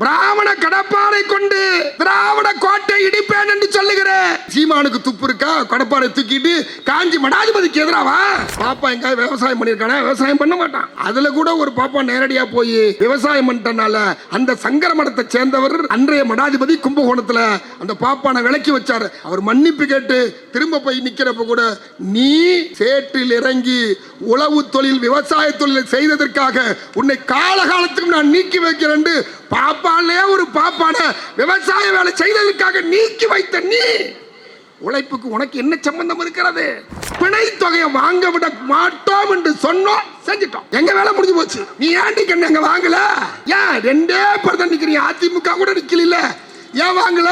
பிராமண கடப்பாறை கொண்டு திராவிட கோட்டை இடிப்பேன் என்று சொல்லுகிறேன். சீமானுக்கு துப்பு இருக்கா? கடப்பாரை தூக்கிட்டு காஞ்சி மடாதிபதிக்கு எதிராவா? பாப்பா எங்க விவசாயம் பண்ணிருக்கானா விவசாயம் பண்ண மாட்டான். அதுல கூட ஒரு பாப்பா நேரடியா போய் விவசாயம் பண்ணிட்டனால அந்த சங்கர மடத்தை சேர்ந்தவர் அன்றைய மடாதிபதி கும்பகோணத்துல அந்த பாப்பானை விலக்கி வச்சாரு. அவர் மன்னிப்பு கேட்டு திரும்ப போய் நிக்கிறப்ப கூட நீ சேற்றில் இறங்கி உழவு தொழில் விவசாய தொழில் செய்ததற்காக உன்னை காலகாலத்துக்கு நான் நீக்கி வைக்கிறேன் பாப்பானே ஒரு பாப்பான விவசாய வேலை செய்ததற்காக நீக்கி வைத்த நீ. உழைப்புக்கு உனக்கு என்ன சம்பந்தம் இருக்கிறது? பிணை தொகையை வாங்க விட மாட்டோம் என்று சொன்னோம் செஞ்சிட்டோம். எங்க வேலை முடிஞ்சு போச்சு? நீ ஏன்டி கண்ணு எங்க வாங்கல? ஏன் ரெண்டே பேர் நிக்கிறீங்க. அதிமுக கூட நிக்கல ஏன் வாங்கல?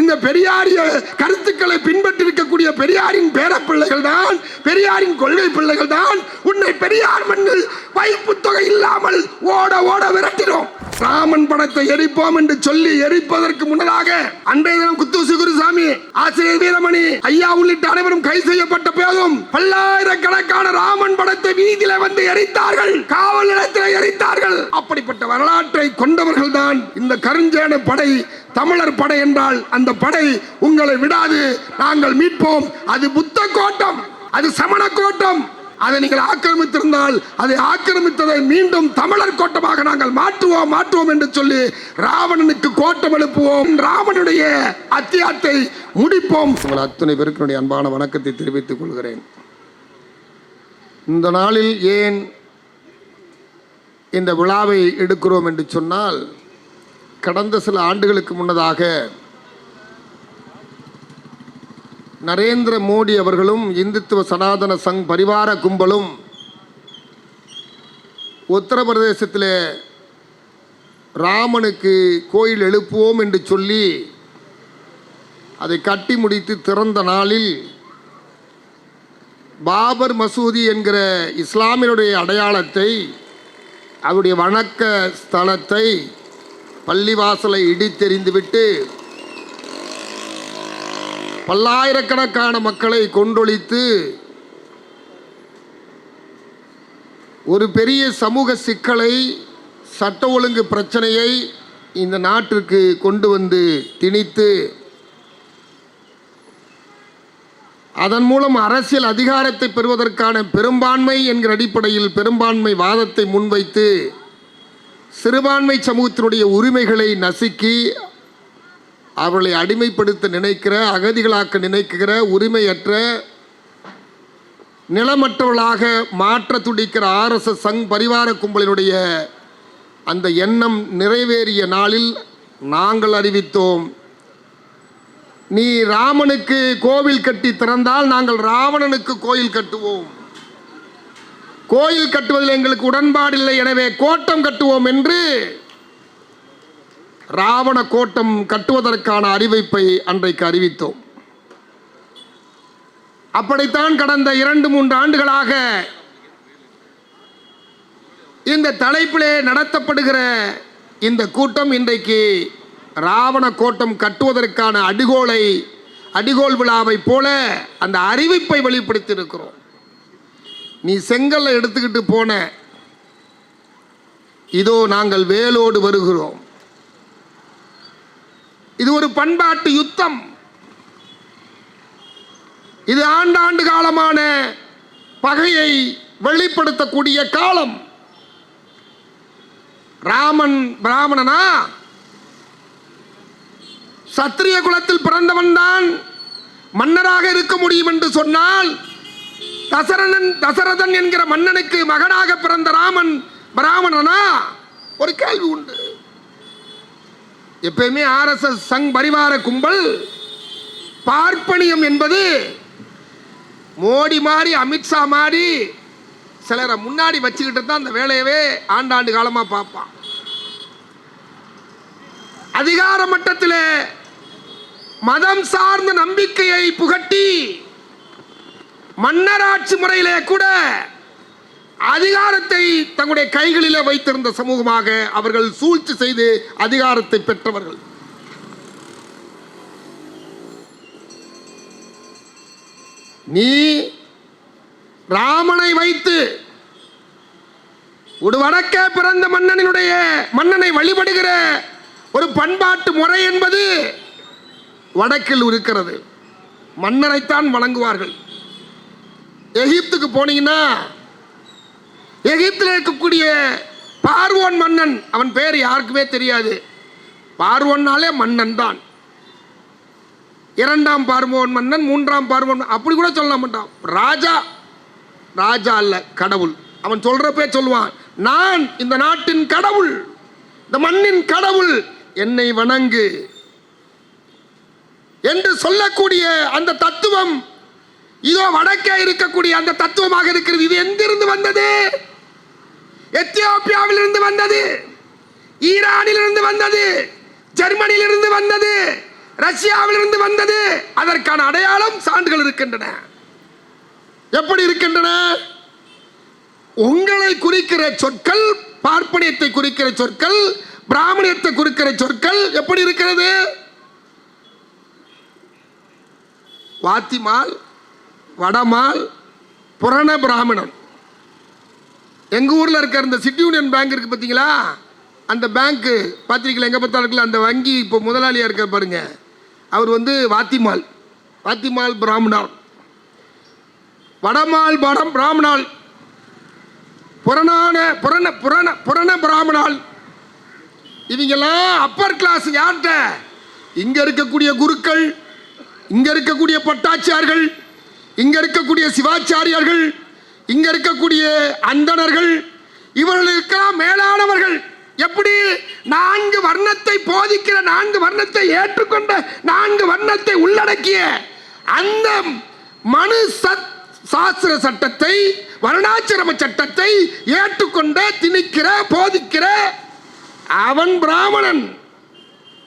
இந்த பெரியாரிய கருத்துக்களை பின்பற்றி இருக்கக்கூடிய பெரியாரின் பேரப்பிள்ளைகள் தான் பெரியாரின் கொள்கை பிள்ளைகள் தான். உன்னை பெரியார் மண்ணில் வைப்பு தொகை இல்லாமல் ஓட ஓட விரட்டினோம். ராமன் படத்தை எரிப்போம் என்று சொல்லி எரிப்பதற்கு முன்னதாக அன்றைய தினம் குத்துசு குருசாமி ஆசிரியர் வீரமணி ஐயா உள்ளிட்ட அனைவரும் கைது செய்யப்பட்ட போதும் பல்லாயிரக்கணக்கான ராமன் படத்தை வீதியில வந்து எரித்தார்கள் காவல் நிலையத்தில் எரித்தார்கள். அப்படிப்பட்ட வரலாற்றை கொண்டவர்கள் தான் இந்த கருஞ்சேன படை தமிழர் படை என்றால் அந்த படை உங்களை விடாது. நாங்கள் மீட்போம். அது புத்த கோட்டம். அது சமண கோட்டம். அதை நீங்கள் ஆக்கிரமித்திருந்தால் அதை ஆக்கிரமித்ததை மீண்டும் தமிழர் கோட்டமாக நாங்கள் மாற்றுவோம் மாற்றுவோம் என்று சொல்லி ராவணனுக்கு கோட்டம் எழுப்புவோம். ராவனுடைய அத்தியாயத்தை முடிப்போம். உங்கள் அத்தனை பேருக்கு அன்பான வணக்கத்தை தெரிவித்துக் கொள்கிறேன். இந்த நாளில் ஏன் இந்த விழாவை எடுக்கிறோம் என்று சொன்னால் கடந்த சில ஆண்டுகளுக்கு முன்னதாக நரேந்திர மோடி அவர்களும் இந்துத்துவ சனாதன சங் பரிவார கும்பலும் உத்தரப்பிரதேசத்தில் ராமனுக்கு கோயில் எழுப்புவோம் என்று சொல்லி அதை கட்டி முடித்து திறந்த நாளில் பாபர் மசூதி என்கிற இஸ்லாமியனுடைய அடையாளத்தை அவருடைய வணக்க ஸ்தலத்தை பள்ளிவாசலை இடித்தெறிந்துவிட்டு பல்லாயிரக்கணக்கான மக்களை கொண்டொழித்து ஒரு பெரிய சமூக சிக்கலை சட்ட ஒழுங்கு பிரச்சனையை இந்த நாட்டிற்கு கொண்டு வந்து திணித்து அதன் மூலம் அரசியல் அதிகாரத்தை பெறுவதற்கான பெரும்பான்மை என்கிற அடிப்படையில் பெரும்பான்மை வாதத்தை முன்வைத்து சிறுபான்மை சமூகத்தினுடைய உரிமைகளை நசுக்கி அவர்களை அடிமைப்படுத்த நினைக்கிற அகதிகளாக்க நினைக்கிற உரிமையற்ற நிலமற்றவர்களாக மாற்ற துடிக்கிற ஆர்எஸ்எஸ் சங் பரிவார கும்பலினுடைய அந்த எண்ணம் நிறைவேறிய நாளில் நாங்கள் அறிவித்தோம். நீ ராமனுக்கு கோவில் கட்டி திறந்தால் நாங்கள் ராவணனுக்கு கோயில் கட்டுவோம். கோயில் கட்டுவதில் எங்களுக்கு உடன்பாடில்லை எனவே கோட்டம் கட்டுவோம் என்று ராவண கோட்டம் கட்டுவதற்கான அறிவிப்பை அன்றைக்கு அறிவித்தோம். அப்படித்தான் கடந்த இரண்டு மூன்று ஆண்டுகளாக இந்த தலைப்பிலே நடத்தப்படுகிற இந்த கூட்டம் இன்றைக்கு ராவண கோட்டம் கட்டுவதற்கான அடிகோலை அடிகோல் விழாவை போல அந்த அறிவிப்பை வெளிப்படுத்தியிருக்கிறோம். நீ செங்கல்லை எடுத்துக்கிட்டு போன. இதோ நாங்கள் வேலோடு வருகிறோம். இது ஒரு பண்பாட்டு யுத்தம். இது ஆண்டாண்டு காலமான பகையை வெளிப்படுத்தக்கூடிய காலம். ராமன் பிராமணனா? சத்திரிய குலத்தில் பிறந்தவன் தான் மன்னராக இருக்க முடியும் என்று சொன்னால் தசரணன் தசரதன் என்கிற மன்னனுக்கு மகனாக பிறந்த ராமன் பிராமணனா? ஒரு கேள்வி உண்டு. எப்பயுமே ஆர்எஸ்எஸ் சங் பரிவார கும்பல் பார்ப்பனியம் என்பது மோடி மாதிரி அமித்ஷா மாதிரி சிலரை முன்னாடி வச்சுக்கிட்டு தான் அந்த வேலையவே ஆண்டாண்டு காலமாக பார்ப்பான். அதிகார மட்டத்தில் மதம் சார்ந்த நம்பிக்கையை புகட்டி மன்னராட்சி முறையிலே கூட அதிகாரத்தை தங்களுடைய கைகளிலே வைத்திருந்த சமூகமாக அவர்கள் சூழ்ச்சி செய்து அதிகாரத்தை பெற்றவர்கள். நீ ராமனை வைத்து ஒரு வடக்கே பிறந்த மன்னனினுடைய மன்னனை வழிபடுகிற ஒரு பண்பாட்டு முறை என்பது வடக்கில் இருக்கிறது. மன்னனைத்தான் வணங்குவார்கள். எகிப்துக்கு போனீங்கன்னா எகிப்தில் இருக்கக்கூடிய பார்வோன் மன்னன் அவன் பேர் யாருக்குமே தெரியாது. பார்வோன்னாலே மன்னன் தான். இரண்டாம் பார்வோன் மன்னன் மூன்றாம் பார்வோன் அப்படி கூட சொல்ல மாட்டான். ராஜா. ராஜா அல்ல கடவுள். அவன் சொல்றப்பே சொல்லுவான் நான் இந்த நாட்டின் கடவுள் இந்த மண்ணின் கடவுள் என்னை வணங்கு. என்று சொல்லக்கூடிய அந்த தத்துவம் இதோ வடக்கே இருக்கக்கூடிய அந்த தத்துவமாக இருக்கிறது. இது எங்கிருந்து வந்தது? எத்தியோப்பியாவிலிருந்து வந்தது. ஈரானிலிருந்து வந்தது. ஜெர்மனியிலிருந்து வந்தது. ரஷ்யாவிலிருந்து வந்தது. அதற்கான அடையாளம் சான்றுகள் இருக்கின்றன. எப்படி இருக்கின்றன? உங்களை குறிக்கிற சொற்கள் பார்ப்பனியத்தை குறிக்கிற சொற்கள் பிராமணியத்தை குறிக்கிற சொற்கள் எப்படி இருக்கிறது? வாத்திமால் வடமால் புரண பிராமணன். எங்கள் ஊரில் இருக்கிற இந்த சிட்டி யூனியன் பேங்க் இருக்குது பார்த்தீங்களா அந்த பேங்க்கு பார்த்துருக்கீங்களா எங்கே பார்த்தாலும் இருக்குல்ல அந்த வங்கி இப்போ முதலாளியாக இருக்க பாருங்க. அவர் வந்து வாத்திமால் வாத்திமால் பிராமணால் வடமால் படம் பிராமணால். புறநான புரண புரண புரண பிராமணால். இவங்கெல்லாம் அப்பர் கிளாஸ் யார்கிட்ட? இங்கே இருக்கக்கூடிய குருக்கள் இங்கே இருக்கக்கூடிய பட்டாச்சியார்கள் இங்க இருக்கக்கூடிய சிவாச்சாரியார்கள் இங்க இருக்கக்கூடிய அந்தணர்கள் இவர்களுக்கெல்லாம் மேலானவர்கள். எப்படி? நான்கு வர்ணத்தை போதிக்கிற நான்கு வர்ணத்தை ஏற்றுக்கொண்ட நான்கு வர்ணத்தை உள்ளடக்கிய அந்த மனு சத் சாஸ்திர சட்டத்தை வருணாச்சிரம சட்டத்தை ஏற்றுக்கொண்ட திணிக்கிற போதிக்கிற அவன் பிராமணன்.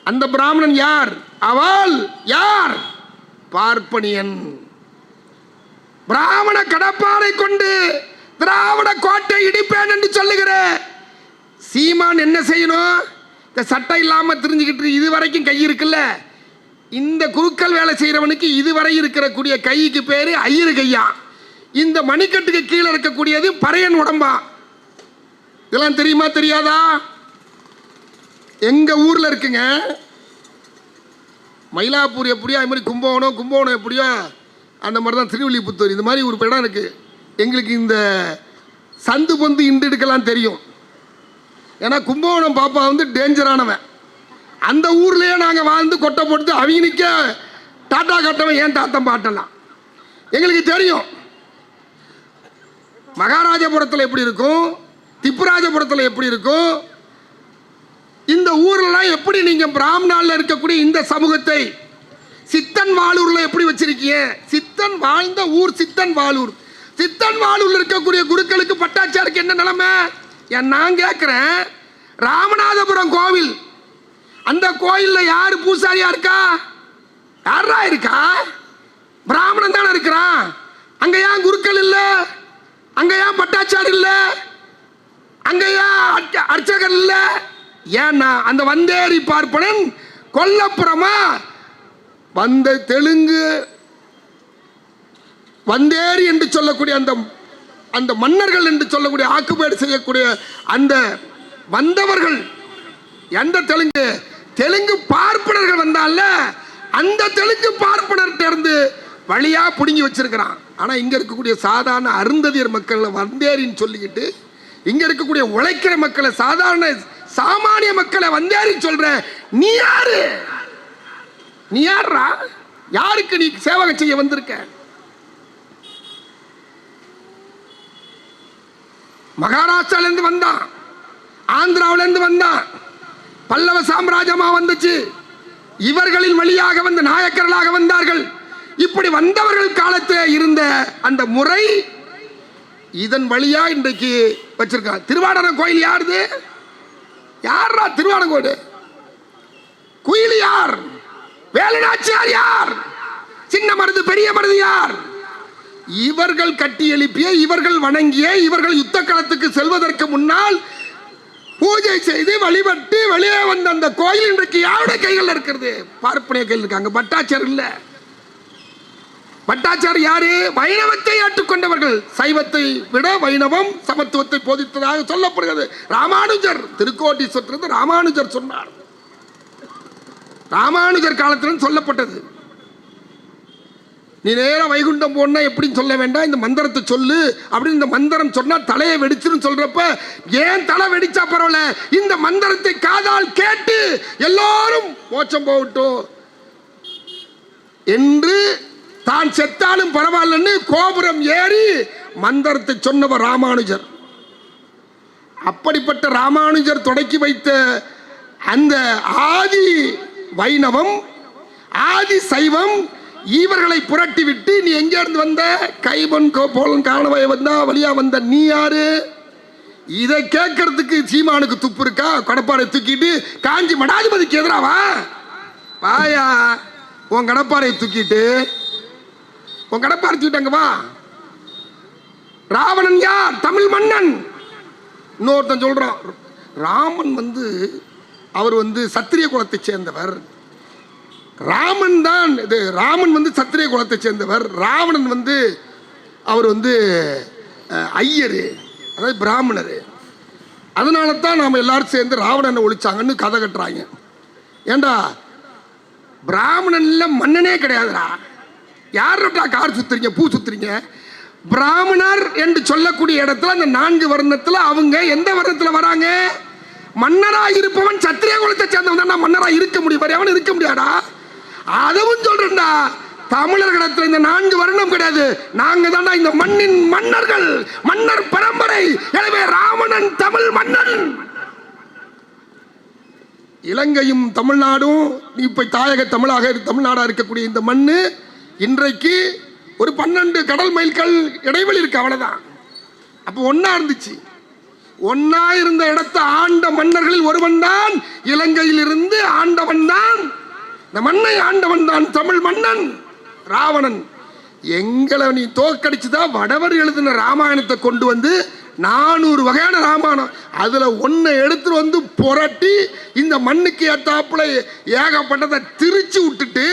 அந்த பிராமணன் யார்? அவள் யார்? பார்ப்பனியன். பிராமண கடப்பாறை கொண்டு திராவிட கோட்டை இடிப்பேன் என்று சொல்லுகிற சீமான் என்ன செய்யணும்? இந்த சட்டை இல்லாமல் தெரிஞ்சுக்கிட்டு இது வரைக்கும் கை இருக்குல்ல? இந்த குருக்கள் வேலை செய்கிறவனுக்கு இதுவரை இருக்கிறக்கூடிய கைக்கு பேர் ஐயரு கையா? இந்த மணிக்கட்டுக்கு கீழே இருக்கக்கூடியது பறையன் உடம்பா? இதெல்லாம் தெரியுமா தெரியாதா? எங்கள் ஊரில் இருக்குங்க மயிலாப்பூர் எப்படியோ அது மாதிரி கும்பகோணம் கும்பகோணம் எப்படியோ அந்த மாதிரி தான் திருவில்லிபுத்தூர் இந்த மாதிரி ஒரு இடம் இருக்குது எங்களுக்கு இந்த சந்து பொந்து இண்டு எடுக்கலாம் தெரியும். ஏன்னா கும்பகோணம் பாப்பா வந்து டேஞ்சரானவன். அந்த ஊர்லேயே நாங்கள் வாழ்ந்து கொட்டை போட்டு அவனுக்கே டாட்டா கட்டவன் ஏன் தாத்தம் பாட்டலாம் எங்களுக்கு தெரியும். மகாராஜபுரத்தில் எப்படி இருக்கும்? திப்புராஜபுரத்தில் எப்படி இருக்கும்? இந்த ஊர்லாம் எப்படி நீங்கள் பிராமணாவில் இருக்கக்கூடிய இந்த சமூகத்தை சித்தன் வாளூர்ல எப்படி வச்சிருக்கீங்க சித்தன் வாழ்ந்த ஊர் சித்தன் வாளூர். சித்தன் வாளூர்ல இருக்கக்கூடிய குருக்களுக்கு பட்டாச்சாருக்கு என்ன நிலைமை? ஏன் நான் கேட்குறேன் ராமநாதபுரம் கோவில். அந்த கோயிலில் யார் பூசாரியா இருக்கா? யாரா இருக்கா? பிராமணன் தானே இருக்கிறான். அங்கே ஏன் குருக்கள் இல்லை? அங்கே ஏன் பட்டாச்சார் இல்லை? அங்கேயா ஏன் அர்ச்சகர் இல்லை? ஏன்னா அந்த வந்தேரி பார்ப்பனன் கொல்லப்புறமா வந்த தெலுங்கு வந்தேரி என்று சொல்லக்கூடிய அந்த அந்த மன்னர்கள் என்று சொல்லக்கூடிய ஆக்குபேடு செய்யக்கூடிய அந்த வந்தவர்கள் எந்த தெலுங்கு தெலுங்கு பார்ப்பனர்கள் வந்தால அந்த தெலுங்கு பார்ப்பனர்கிட்ட இருந்து வழியா புடுங்கி வச்சிருக்கிறான். ஆனால் இங்கே இருக்கக்கூடிய சாதாரண அருந்ததியர் மக்களை வந்தேரின்னு சொல்லிக்கிட்டு இங்கே இருக்கக்கூடிய உழைக்கிற மக்களை சாதாரண சாமானிய மக்களை வந்தேரின்னு சொல்கிற நீ யாரு? நீ யாரா யாருக்கு நீ சேவகம் செய்ய வந்திருக்க? மகாராஷ்டிரால இருந்து வந்தான் ஆந்திராவிலேருந்து வந்தான் பல்லவ சாம்ராஜ்யமா வந்துச்சு. இவர்களின் வழியாக வந்த நாயக்கர்களாக வந்தார்கள். இப்படி வந்தவர்கள் காலத்தில் இருந்த அந்த முறை இதன் வழியா இன்றைக்கு வச்சிருக்காங்க. திருவாடன கோயில் யாருது? யாரா திருவாடம் கோடு குயில் யார்? வேலுநாச்சியார் யார்? சின்ன மருது பெரிய மருது யார்? இவர்கள் கட்டி எழுப்பிய இவர்கள் வணங்கிய இவர்கள் யுத்த களத்துக்கு செல்வதற்கு முன்னால் பூஜை செய்து வழிபட்டு வெளியே வந்த அந்த கோயில் இன்றைக்கு யாருடைய கைகள் இருக்கிறது? பார்ப்பனைய கையில் இருக்காங்க. பட்டாச்சார் இல்ல. பட்டாச்சார் யாரு? வைணவத்தை ஏற்றுக்கொண்டவர்கள். சைவத்தை விட வைணவம் சமத்துவத்தை போதித்ததாக சொல்லப்படுகிறது. ராமானுஜர் திருக்கோட்டீஸ்வரத்திலிருந்து ராமானுஜர் சொன்னார். ராமானுஜர் காலத்துல சொல்லப்பட்டது. நீ நேரம் வைகுண்டம் போனா எப்படின்னு சொல்ல வேண்டாம் இந்த மந்திரத்தை சொல்லு அப்படின்னு இந்த மந்திரம் சொன்னா தலையை வெடிச்சிரும் சொல்றப்ப ஏன் தலை வெடிச்சா பரவாயில்ல? இந்த மந்திரத்தை காதால் கேட்டு எல்லாரும் மோச்சம் போகட்டும். என்று தான் செத்தாலும் பரவாயில்லன்னு கோபுரம் ஏறி மந்திரத்தை சொன்னவர் ராமானுஜர். அப்படிப்பட்ட ராமானுஜர் தொடக்கி வைத்த அந்த ஆதி வைணவம் ஆதி சைவம் இவர்களை புரட்டி விட்டு நீ எங்கேருந்து வந்த? கைபன் கோபோலன் காணவாய் வந்தா வழியா வந்த நீ யாரு? இதை கேட்கறதுக்கு சீமானுக்கு துப்பு இருக்கா? கடப்பாறை தூக்கிட்டு காஞ்சி மடாதிபதிக்கு எதிராவா? வாயா உன் கடப்பாறையை தூக்கிட்டு உன் கடப்பாறை தூக்கிட்டாங்க வா. ராவணன் யார்? தமிழ் மன்னன். இன்னொருத்தன் சொல்றான் ராமன் வந்து அவர் வந்து சத்திரிய குலத்தை சேர்ந்தவர். ராமன் தான் இது ராமன் வந்து சத்திரிய குலத்தை சேர்ந்தவர். ராவணன் வந்து அவர் வந்து ஐயர் அதாவது பிராமணர். அதனால தான் நாம் எல்லாரும் சேர்ந்து ராவணனை ஒழிச்சாங்கன்னு கதை கட்டுறாங்க. ஏண்டா பிராமணனில் மன்னனே கிடையாதுடா. யார்டா கார் சுத்துறீங்க பூ சுத்துறீங்க? பிராமணர் என்று சொல்லக்கூடிய இடத்துல அந்த நான்கு வருணத்தில் அவங்க எந்த வர்ணத்துல வராங்க? மன்னரா இருப்பவன் சத்திரிய குலத்தை சேர்ந்தவன் தான் மன்னரா இருக்க முடியும். வேற எவனும் இருக்க முடியாடா அதுவும் சொல்றேன்டா. தமிழர்களிடத்தில் இந்த நான்கு வருடம் கிடையாது. நாங்க தான்டா இந்த மண்ணின் மன்னர்கள். மன்னர் பரம்பரை. எனவே ராவணன் தமிழ் மன்னன். இலங்கையும் தமிழ்நாடும் இப்ப தாயக தமிழாக தமிழ்நாடா இருக்கக்கூடிய இந்த மண்ணு இன்றைக்கு ஒரு பன்னெண்டு கடல் மைல்கள் இடைவெளி இருக்கு அவ்வளவுதான். அப்போ ஒன்றா இருந்துச்சு. ஒன்னா இருந்த இடத்தை ஆண்ட மன்னர்களில் ஒருவன் தான் இலங்கையில் இருந்து ஆண்டவன் தான். இந்த மண்ணை ஆண்டவன் தான் தமிழ் மன்னன் ராவணன். எங்களை நீ தோக்கடிச்சுதான் வடவர் எழுதின ராமாயணத்தை கொண்டு வந்து நானூறு வகையான ராமாயணம். அதுல ஒன்றை எடுத்துட்டு வந்து புரட்டி இந்த மண்ணுக்கு ஏத்தாப்புல ஏகப்பட்டதை திரிச்சு விட்டுட்டு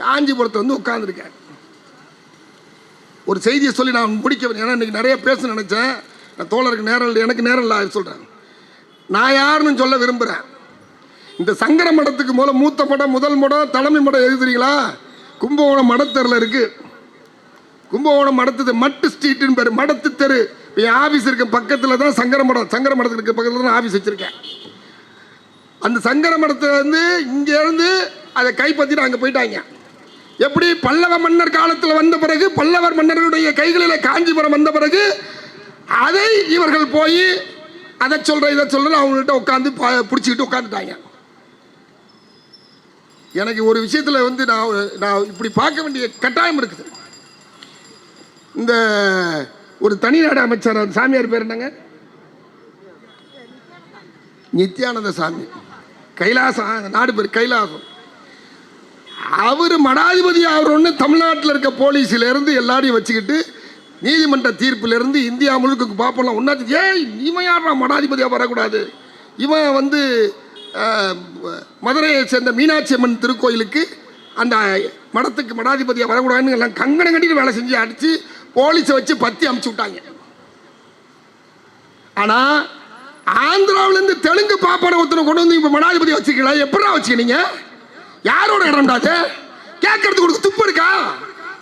காஞ்சிபுரத்தை வந்து உட்கார்ந்துருக்கேன் ஒரு செய்தியை சொல்லி நான் முடிக்க ஏன்னா இன்னைக்கு நிறைய பேச நினைச்சேன். நான் தோழருக்கு நேரம் இல்லை எனக்கு நேரம் இல்லை சொல்கிறேன் நான் யாருன்னு சொல்ல விரும்புகிறேன் இந்த சங்கர மடத்துக்கு மூல மூத்த மடம் முதல் மடம் தலைமை மடம் எழுதுறீங்களா கும்பகோணம் மடத்தெருல இருக்கு. கும்பகோணம் மடத்து மட்டு ஸ்ட்ரீட்டுன்னு பேர் மடத்து தெரு. இப்போ என் ஆஃபீஸ் இருக்க பக்கத்தில் தான் சங்கர மடம் சங்கர மடத்துக்கு இருக்க பக்கத்தில் தான் ஆஃபீஸ் வச்சுருக்கேன். அந்த சங்கர மடத்தை வந்து இங்கேருந்து அதை கைப்பற்றிட்டு அங்கே போயிட்டாங்க. எப்படி? பல்லவ மன்னர் காலத்தில் வந்த பிறகு பல்லவர் மன்னர்களுடைய கைகளில் காஞ்சிபுரம் வந்த பிறகு அதை இவர்கள் போய் அதை சொல்ற இதை சொல்ற அவங்கள்ட்ட உட்காந்து பிடிச்சிக்கிட்டு உட்காந்துட்டாங்க எனக்கு ஒரு விஷயத்தில் வந்து நான் நான் இப்படி பார்க்க வேண்டிய கட்டாயம் இருக்குது. இந்த ஒரு தனிநாடு அமைச்சர் அந்த சாமியார் பேர் என்னங்க? நித்யானந்த சாமி. கைலாசம் நாடு பேர் கைலாசம். அவர் மடாதிபதி அவர் ஒன்று தமிழ்நாட்டில் இருக்க போலீஸிலேருந்து எல்லாரையும் வச்சுக்கிட்டு நீதிமன்ற தீர்ப்பிலிருந்து இந்தியா முழுக்க பார்ப்போம்லாம் ஒன்றாச்சு ஏய் இவன் யாரா மடாதிபதியாக வரக்கூடாது. இவன் வந்து மதுரையை சேர்ந்த மீனாட்சி அம்மன் திருக்கோயிலுக்கு அந்த மடத்துக்கு மடாதிபதியாக வரக்கூடாதுன்னு எல்லாம் கங்கணம் கட்டிட்டு வேலை செஞ்சு அடித்து போலீஸை வச்சு பத்தி அமுச்சு விட்டாங்க. ஆனால் ஆந்திராவிலேருந்து தெலுங்கு பாப்பான ஒருத்தனை கொண்டு வந்து இப்போ மடாதிபதி வச்சுக்கலாம் எப்படா வச்சுக்கினீங்க? யாரோட இடம்டா கேட்கறதுக்கு உனக்கு துப்பு இருக்கா?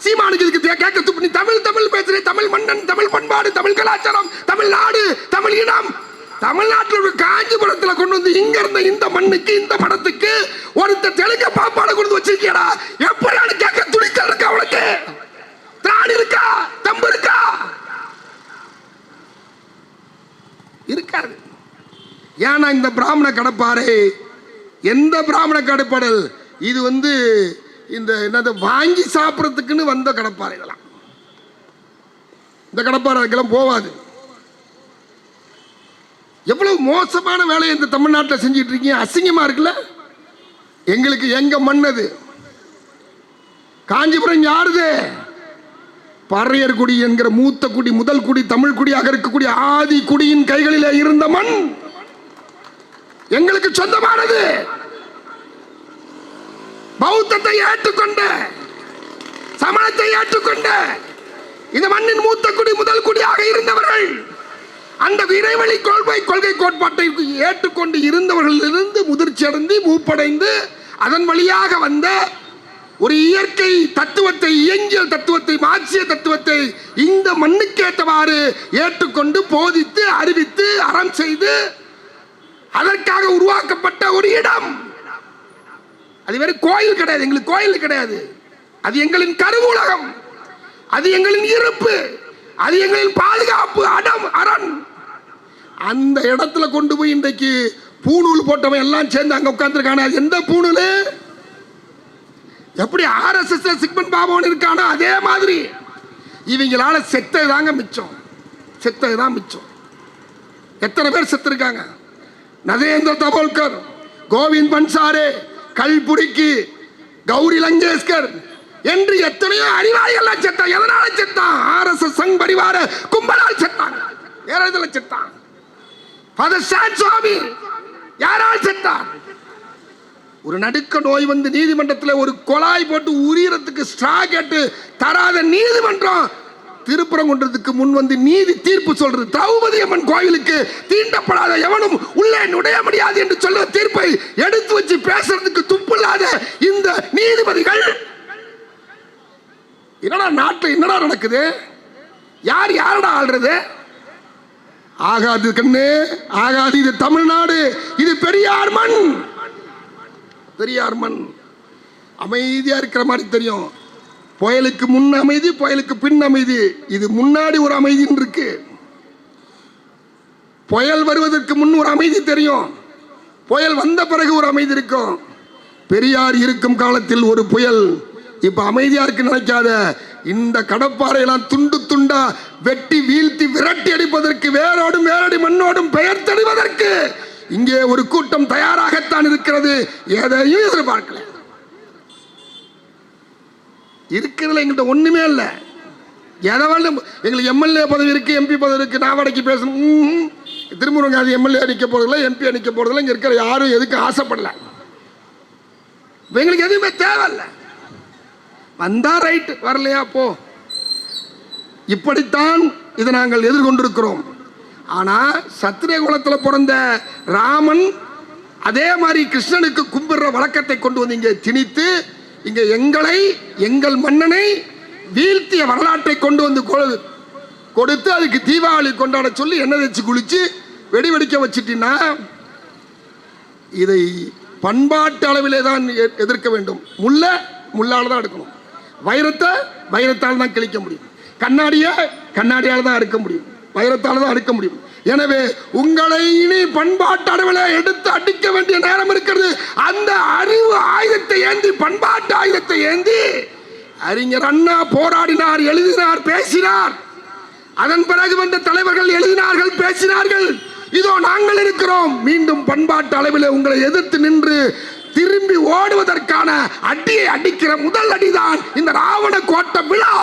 சீமானுக்கு இதுக்கு கேட்க துப்பு. நீ தமிழ் தமிழ் பேசுற. தமிழ் மன்னன் தமிழ் பண்பாடு தமிழ் கலாச்சாரம் தமிழ்நாடு தமிழ் இனம். தமிழ்நாட்டில் ஒரு காஞ்சிபுரத்துல கொண்டு வந்து இங்க இருந்த இந்த மண்ணுக்கு இந்த மடத்துக்கு ஒருத்த தெலுங்கு பாப்பாட கொண்டு வச்சிருக்கியடா? எப்படியானு கேட்க துணிச்சல் இருக்கா உனக்கு? திராணி இருக்கா? தம்பு இருக்கா? இருக்காது. ஏன்னா இந்த பிராமண கடப்பாறை எந்த பிராமண கடப்பாடல் இது வந்து இந்த என்னது வாங்கி சாப்பிட்றதுக்குன்னு வந்த கடப்பாறை இதெல்லாம். இந்த கடப்பாறைக்கெல்லாம் போவாது. எவ்வளவு மோசமான வேலையை இந்த தமிழ்நாட்டில் செஞ்சிட்டு இருக்கீங்க? அசிங்கமா இருக்குல்ல? எங்களுக்கு எங்க மண்ணது காஞ்சிபுரம் யாருது? பறையர் குடி என்கிற மூத்த குடி முதல் குடி தமிழ் குடியாக இருக்கக்கூடிய ஆதி குடியின் கைகளில் இருந்த மண் எங்களுக்கு சொந்தமானது. பௌத்தத்தை ஏற்றுக்கொண்ட சமணத்தை ஏற்றுக்கொண்ட இந்த மண்ணின் மூத்த குடி முதல் குடியாக இருந்தவர்கள் அந்த இறைவழி கொள்கை கொள்கை கோட்பாட்டை ஏற்றுக்கொண்டு இருந்தவர்களிலிருந்து முதிர்ச்சி அடைந்து மூப்படைந்து அதன் வழியாக வந்த ஒரு இயற்கை தத்துவத்தை இயங்கியல் தத்துவத்தை மார்க்சிய தத்துவத்தை இந்த மண்ணுக்கேற்றவாறு ஏற்றுக்கொண்டு போதித்து அறிவித்து அறம் செய்து அதற்காக உருவாக்கப்பட்ட ஒரு இடம். அது வேற கோயில் கிடையாது எங்களுக்கு கோயில் கிடையாது. அது எங்களின் கருவூலகம் அது எங்களின் இருப்பு. அது எங்களின் பாதுகாப்பு அடம் அரண். அந்த இடத்துல கொண்டு போய் இன்றைக்கு பூணூல் போட்டவன் எல்லாம் சேர்ந்து அங்க உட்கார்ந்துருக்கானே. அது எந்த பூணூல்? எப்படி ஆர்எஸ்எஸ் சிக்மன் பாபவன் இருக்கானோ அதே மாதிரி. இவங்களால செத்தது தாங்க மிச்சம். செத்தது தான் மிச்சம். எத்தனை பேர் செத்துருக்காங்க? நதேந்திர தபோல்கர் கோவிந்த் பன்சாரே கல்புரிக்கு கௌரி லங்கேஷ்கர் என்று எத்தனையோ அறிவாளிகள் செத்தான். எதனால செத்தான்? எஸ் சங் பரிவார கும்பலால் செத்தான். வேற இதுல செத்தான்? ஃபாதர் சுவாமி. யாரால் செத்தார் ஒரு நடுக்க நோய் வந்து நீதிமன்றத்தில் ஒரு குழாய் போட்டு உரியறதுக்கு ஸ்ட்ரா கேட்டு தராத நீதிமன்றம் திருப்பரங்குன்றத்துக்கு முன் வந்து நீதி தீர்ப்பு சொல்றது. திரௌபதி அம்மன் கோயிலுக்கு தீண்டப்படாத எவனும் உள்ளே நுழைய முடியாது என்று சொல்ல தீர்ப்பை எடுத்து வச்சு பேசுறதுக்கு துப்பில்லாத இந்த நீதிபதிகள். என்னடா நாட்டில் என்னடா நடக்குது? யார் யாரடா ஆள்றது? ஆகாது கண்ணு ஆகாது. இது தமிழ்நாடு. இது பெரியார் மண். பெரியார் மண். அமைதியா இருக்கிற மாதிரி தெரியும். புயலுக்கு முன் அமைதி புயலுக்கு பின் அமைதி. இது முன்னாடி ஒரு அமைதின்னு இருக்கு புயல் வருவதற்கு முன் ஒரு அமைதி தெரியும். புயல் வந்த பிறகு ஒரு அமைதி இருக்கும். பெரியார் இருக்கும் காலத்தில் ஒரு புயல். இப்ப அமைதியா இருக்கு நினைக்காத. இந்த கடப்பாறையெல்லாம் துண்டு துண்டா வெட்டி வீழ்த்தி விரட்டி அடிப்பதற்கு வேரோடும் வேரடி மண்ணோடும் பெயர் தெளிவதற்கு இங்கே ஒரு கூட்டம் தயாராகத்தான் இருக்கிறது. எதையும் எதிர்பார்க்கல. இருக்கிறதுல எங்கள்கிட்ட ஒன்றுமே இல்லை. எதை வேணும் எங்களுக்கு எம்எல்ஏ பதவி இருக்குது எம்பி பதவி இருக்குது நான் வடக்கி பேசணும். திருமுருங்க அது எம்எல்ஏ அடிக்க போகிறதில்ல எம்பி அடிக்க போகிறதில்ல இங்கே இருக்கிற யாரும் எதுக்கு ஆசைப்படல. எங்களுக்கு எதுவுமே தேவையில்லை. வந்தால் ரைட் வரலையா போ. இப்படித்தான் இதை நாங்கள் எதிர்கொண்டிருக்கிறோம். ஆனால் சத்திரிய குலத்தில் பிறந்த ராமன் அதே மாதிரி கிருஷ்ணனுக்கு கும்பிடுற வழக்கத்தை கொண்டு வந்து இங்கே திணித்து இங்க எங்களை எங்கள் மன்னனை வீழ்த்திய வரலாற்றை கொண்டு வந்து கொ- கொடுத்து அதுக்கு தீபாவளி கொண்டாட சொல்லி எண்ணெய் வச்சு குளிச்சு வெடி வெடிக்க வச்சிட்டீங்கன்னா இதை பண்பாட்டு அளவிலே தான் எ- எதிர்க்க வேண்டும். முள்ள முள்ளால் தான் எடுக்கணும். வைரத்தை வைரத்தால் தான் கிழிக்க முடியும். கண்ணாடியை கண்ணாடியால் தான் அறுக்க முடியும். வைரத்தால் தான் அறுக்க முடியும். எனவே உங்களை இனி பண்பாட்டு அளவில் எடுத்து அடிக்க வேண்டிய நேரம் இருக்கிறது. அந்த அறிவு ஆயுதத்தை ஏந்தி பண்பாட்டு ஆயுதத்தை ஏந்தி அறிஞர் அண்ணா போராடினார் எழுதினார் பேசினார். அதன் பிறகு வந்த தலைவர்கள் எழுதினார்கள் பேசினார்கள். இதோ நாங்கள் இருக்கிறோம். மீண்டும் பண்பாட்டு அளவில் உங்களை எதிர்த்து நின்று திரும்பி ஓடுவதற்கான அடியை அடிக்கிற முதல் அடிதான் இந்த ராவண கோட்டை விழா.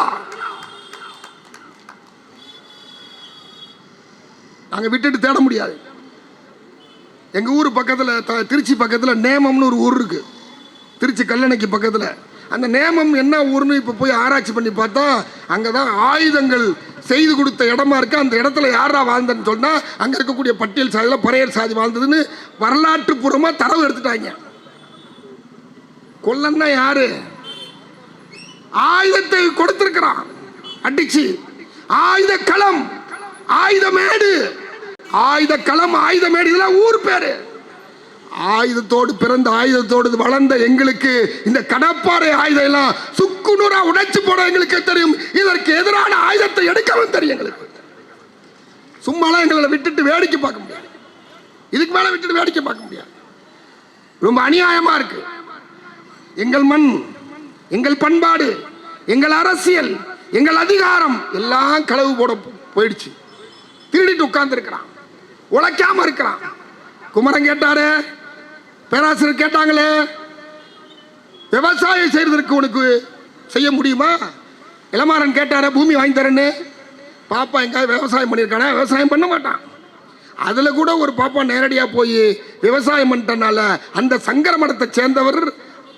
அங்கே விட்டுட்டு தேட முடியாது. எங்கள் ஊர் பக்கத்தில் த- திருச்சி பக்கத்தில் நேமம்னு ஒரு ஊர் இருக்கு. திருச்சி கல்லணைக்கு பக்கத்தில். அந்த நேமம் என்ன ஊர்னு இப்போ போய் ஆராய்ச்சி பண்ணி பார்த்தா அங்கே தான் ஆயுதங்கள் செய்து கொடுத்த இடமா இருக்கு. அந்த இடத்துல யாரா வாழ்ந்தன்னு சொன்னால் அங்கே இருக்கக்கூடிய பட்டியல் சாதியில் பறையர் சாதி வாழ்ந்ததுன்னு வரலாற்று பூர்வமாக தரவு எடுத்துட்டாங்க. கொல்லன்னா யாரு? ஆயுதத்தை கொடுத்திருக்கிறான். அடிச்சு. ஆயுத களம். ஆயுத மேடு ஆயுத களம் ஆயுத மேடையில் ஊர் பேரு. ஆயுதத்தோடு பிறந்த ஆயுதத்தோடு வளர்ந்த எங்களுக்கு இந்த கடப்பாறை ஆயுதம் எல்லாம் சுக்குநூறா உடைச்சு போட எங்களுக்கு தெரியும். இதற்கு எதிரான ஆயுதத்தை எடுக்கவும் தெரியும் எங்களுக்கு. சும்மாலாம் எங்களை விட்டுட்டு வேடிக்கை பார்க்க முடியாது. இதுக்கு மேல விட்டுட்டு வேடிக்கை பார்க்க முடியாது. ரொம்ப அநியாயமா இருக்கு. எங்கள் மண் எங்கள் பண்பாடு எங்கள் அரசியல் எங்கள் அதிகாரம் எல்லாம் களவு போட போயிடுச்சு. திருடிட்டு உட்கார்ந்து இருக்கிறான் உழைக்காம இருக்கிறான். குமரன் கேட்டாரு பேராசிரியர் கேட்டாங்களே விவசாயம் செய்யறதற்கு உனக்கு செய்ய முடியுமா? இளமாறன் கேட்டார பூமி வாங்கி தரேன்னு. பாப்பா எங்காவது விவசாயம் பண்ணியிருக்கானா? விவசாயம் பண்ண மாட்டான். அதில் கூட ஒரு பாப்பா நேரடியாக போய் விவசாயம் பண்ணிட்டனால அந்த சங்கர மடத்தை சேர்ந்தவர்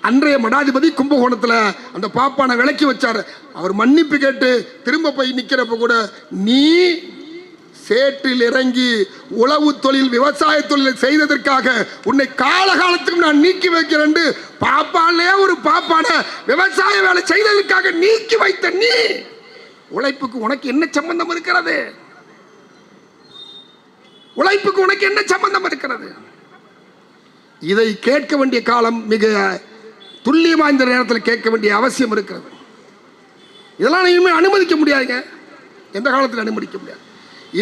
அன்றைய மடாதிபதி கும்பகோணத்தில் அந்த பாப்பானை விலக்கி வச்சார். அவர் மன்னிப்பு கேட்டு திரும்ப போய் நிற்கிறப்ப கூட நீ சேற்றில் இறங்கி உழவு தொழில் விவசாய தொழில் செய்ததற்காக உன்னை காலகாலத்துக்கும் நான் நீக்கி வைக்கிறேன் பாப்பானே ஒரு பாப்பான விவசாய வேலை செய்ததற்காக நீக்கி வைத்த நீ. உழைப்புக்கு உனக்கு என்ன சம்பந்தம் இருக்கிறது? உழைப்புக்கு உனக்கு என்ன சம்பந்தம் இருக்கிறது? இதை கேட்க வேண்டிய காலம் மிக துல்லியமாக இந்த நேரத்தில் கேட்க வேண்டிய அவசியம் இருக்கிறது. இதெல்லாம் இனிமேல் அனுமதிக்க முடியாதுங்க. எந்த காலத்தில் அனுமதிக்க முடியாது.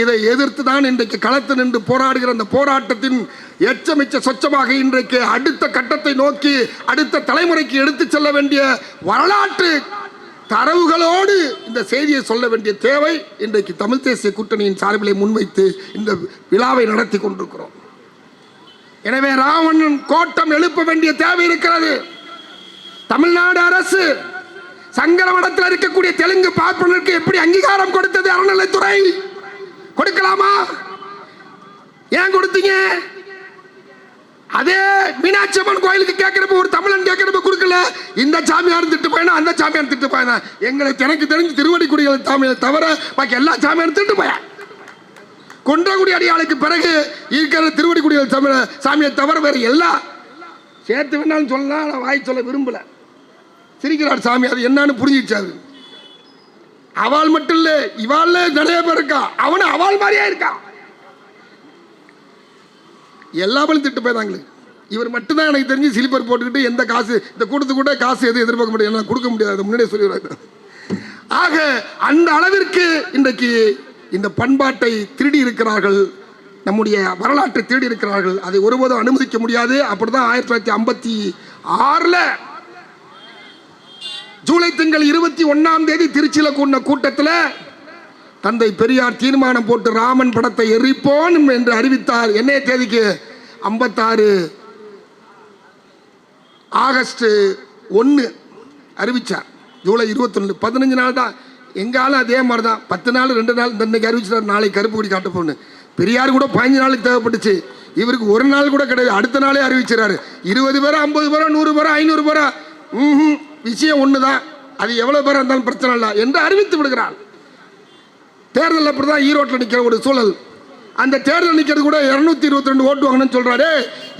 இதை எதிர்த்து தான் இன்றைக்கு களத்து நின்று போராடுகிற அந்த போராட்டத்தின் எச்சமிச்ச சொச்சமாக இன்றைக்கு அடுத்த கட்டத்தை நோக்கி அடுத்த தலைமுறைக்கு எடுத்துச் செல்ல வேண்டிய வரலாற்று தரவுகளோடு இந்த செய்தியை சொல்ல வேண்டிய தேவை இன்றைக்கு தமிழ் தேசிய கூட்டணியின் சார்பிலே முன்வைத்து இந்த விழாவை நடத்தி கொண்டிருக்கிறோம். எனவே ராவணன் கோட்டம் எழுப்ப வேண்டிய தேவை இருக்கிறது. தமிழ்நாடு அரசு சங்கரமடத்தில் இருக்கக்கூடிய தெலுங்கு பார்ப்பனருக்கு எப்படி அங்கீகாரம் கொடுத்தது அறநிலைத்துறை? கொடுக்கலாமா? ஏன் கொடுத்தீங்க? அதே மீனாட்சி அம்மன் கோயிலுக்கு கேட்கிறப்ப ஒரு தமிழன் கேட்கிறப்ப கொடுக்கல. இந்த சாமியார் திட்டு போயினா அந்த சாமியார் திட்டு போயினா. எங்களுக்கு எனக்கு தெரிஞ்சு திருவடிக்குடிகள் சாமியை தவிர பாக்கி எல்லா சாமியாரும் திட்டு போயா. குன்றக்குடி அடியாளுக்கு பிறகு இருக்கிற திருவடிக்குடிகள் தமிழ சாமியை தவிர வேறு எல்லா சேர்த்து வேணாலும் சொல்லலாம் நான் வாய் சொல்ல விரும்பல. சிரிக்கிறார் சாமி அது என்னன்னு புரிஞ்சிச்சாரு அவள் மட்டும் இல்ல இவாள் நிறைய பேர் இருக்கா? அவனு அவள் மாதிரியே இருக்கான் எல்லாமே திட்டு போயிதாங்களே இவர் மட்டும்தான் எனக்கு தெரிஞ்சு சிலிப்பர் போட்டுக்கிட்டு எந்த காசு இந்த கூட்டத்து கூட காசு எதுவும் எதிர்பார்க்க முடியாது. என்னால கொடுக்க முடியாது. அதை முன்னாடியே சொல்லிடுறாங்க ஆக அந்த அளவிற்கு இன்றைக்கு இந்த பண்பாட்டை திருடி இருக்கிறார்கள் நம்முடைய வரலாற்றை திருடி இருக்கிறார்கள். அதை ஒருபோதும் அனுமதிக்க முடியாது. அப்படிதான் ஆயிரத்தி தொள்ளாயிரத்தி ஐம்பத்தி ஆறில் ஜூலை திங்கள் இருபத்தி ஒன்னாம் தேதி திருச்சியில் கூடின கூட்டத்தில் தந்தை பெரியார் தீர்மானம் போட்டு ராமன் படத்தை எரிப்போன் என்று அறிவித்தார். என்னைய தேதிக்கு ஐம்பத்தாறு ஆகஸ்ட் ஒன்று அறிவித்தார் ஜூலை இருபத்தொன்று பதினஞ்சு நாள் தான். எங்காலும் அதே மாதிரி தான் பத்து நாள் ரெண்டு நாள் இன்னைக்கு அறிவிச்சார் நாளைக்கு கருப்பு குடி காட்ட போகணும் பெரியார் கூட பதினஞ்சு நாளுக்கு தேவைப்பட்டுச்சு. இவருக்கு ஒரு நாள் கூட கிடையாது. அடுத்த நாளே அறிவிச்சிறாரு இருபது பேரா ஐம்பது பேரா நூறு பேரா ஐநூறு பேரா. ம்ஹும். விஷயம் ஒன்று தான் அது எவ்வளோ பேர் இருந்தாலும் பிரச்சனை இல்லை என்று அறிவித்து விடுகிறார். தேர்தல் அப்படிதான் ஈரோட்டில் நிற்கிற ஒரு சூழல். அந்த தேர்தல் நிற்கிறது கூட இரநூத்தி இருபத்தி ரெண்டு ஓட்டு வாங்கணும்னு சொல்கிறாரு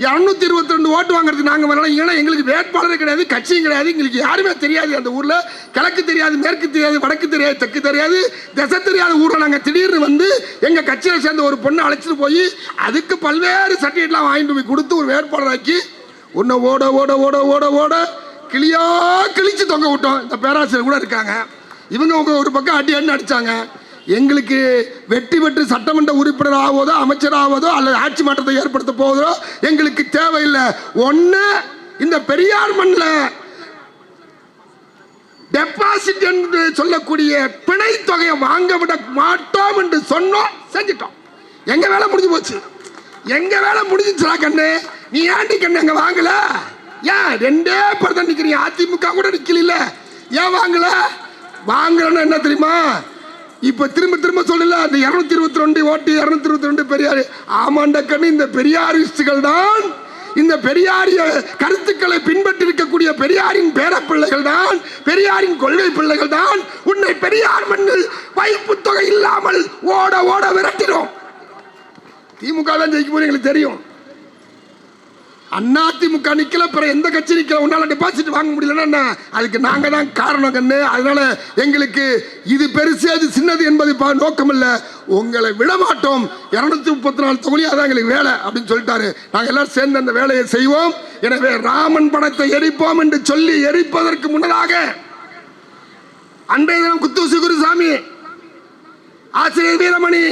இரநூத்தி இருபத்தி ரெண்டு ஓட்டு வாங்குறதுக்கு நாங்கள் வரலாம் ஏன்னா எங்களுக்கு வேட்பாளரே கிடையாது கட்சியும் கிடையாது. எங்களுக்கு யாருமே தெரியாது அந்த ஊரில். கிழக்கு தெரியாது மேற்கு தெரியாது வடக்கு தெரியாது தெற்கு தெரியாது திசை தெரியாத ஊரில் நாங்கள் திடீர்னு வந்து எங்கள் கட்சியில் சேர்ந்த ஒரு பொண்ணை அழைச்சிட்டு போய் அதுக்கு பல்வேறு சர்டிஃபிகேட்லாம் வாங்கிட்டு போய் கொடுத்து ஒரு வேட்பாளராக்கி ஒன்று ஓட ஓட ஓட ஓட ஓட கிளியா கிழிச்சு தொங்க விட்டோம். இந்த பேராசிரியர் கூட இருக்காங்க. இவங்க உங்க ஒரு பக்கம் அடி அடி அடிச்சாங்க. எங்களுக்கு வெற்றி பெற்று சட்டமன்ற உறுப்பினர் ஆவதோ அமைச்சர் ஆவதோ அல்லது ஆட்சி மாற்றத்தை ஏற்படுத்த போவதோ எங்களுக்கு தேவையில்லை. ஒன்று இந்த பெரியார் மண்ணில் டெபாசிட் என்று சொல்லக்கூடிய பிணை தொகையை வாங்க விட மாட்டோம் என்று சொன்னோம் செஞ்சிட்டோம். எங்க வேலை முடிஞ்சு போச்சு? எங்க வேலை முடிஞ்சிச்சுடா கண்ணு? நீ ஏன்டி கண்ணு அங்கே வாங்கலை? ஏன் ரெண்டே பேர் தான் நிக்கிறீங்க? அதிமுக கூட நிக்கல ஏன் வாங்கல? வாங்கலன்னு என்ன தெரியுமா? இப்ப திரும்ப திரும்ப சொல்லல அந்த இருநூத்தி இருபத்தி ரெண்டு ஓட்டு இருநூத்தி இருபத்தி ரெண்டு பெரியார். ஆமாண்ட கண்ணு இந்த பெரியாரிஸ்டுகள் தான். இந்த பெரியாரிய கருத்துக்களை பின்பற்றி இருக்கக்கூடிய பெரியாரின் பேரப்பிள்ளைகள் தான். பெரியாரின் கொள்கை பிள்ளைகள் தான். உன்னை பெரியார் மண்ணில் வைப்பு தொகை இல்லாமல் ஓட ஓட விரட்டினோம். திமுக தான் ஜெயிக்க போது எங்களுக்கு தெரியும். அண்ணா நிக்கல பிற எந்த கட்சி நிக்கல உன்னால டெபாசிட் வாங்க முடியலன்னா அதுக்கு நாங்க தான் காரணம் கண்ணு. அதனால எங்களுக்கு இது பெருசு அது சின்னது என்பது பா- நோக்கம் இல்ல உங்களை விட மாட்டோம் இருநூத்தி முப்பத்தி நாலு தொகுதி அதான் எங்களுக்கு வேலை அப்படின்னு சொல்லிட்டாரு. நாங்க எல்லாரும் சேர்ந்து அந்த வேலையை செய்வோம். எனவே ராமன் படத்தை எரிப்போம் என்று சொல்லி எரிப்பதற்கு முன்னதாக அன்றைய தினம் குத்துசு குருசாமி ஆசிரியர் வீரமணி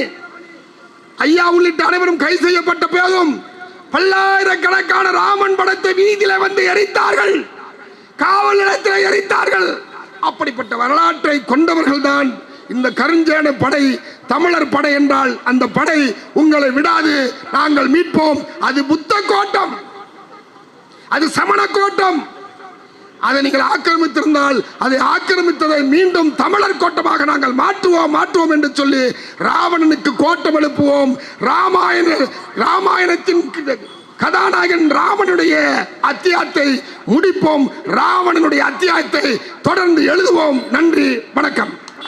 ஐயா உள்ளிட்ட அனைவரும் கை செய்யப்பட்ட போதும் பல்லாயிரக்கணக்கான ராமன் படத்தை வீதியில வந்து எரித்தார்கள். காவல் நிலையத்தில் எரித்தார்கள். அப்படிப்பட்ட வரலாற்றை கொண்டவர்கள் தான் இந்த கருஞ்சேன படை தமிழர் படை என்றால் அந்த படை உங்களை விடாது நாங்கள் மீட்போம். அது புத்த கோட்டம் அது சமண கோட்டம் அதை நீங்கள் ஆக்கிரமித்திருந்தால் அதை ஆக்கிரமித்ததை மீண்டும் தமிழர் கோட்டமாக நாங்கள் மாற்றுவோம் மாற்றுவோம் என்று சொல்லி ராவணனுக்கு கோட்டம் எழுப்புவோம். ராமாயண ராமாயணத்தின் கதாநாயகன் ராமனுடைய அத்தியாயத்தை முடிப்போம். ராவணனுடைய அத்தியாயத்தை தொடர்ந்து எழுதுவோம். நன்றி வணக்கம்.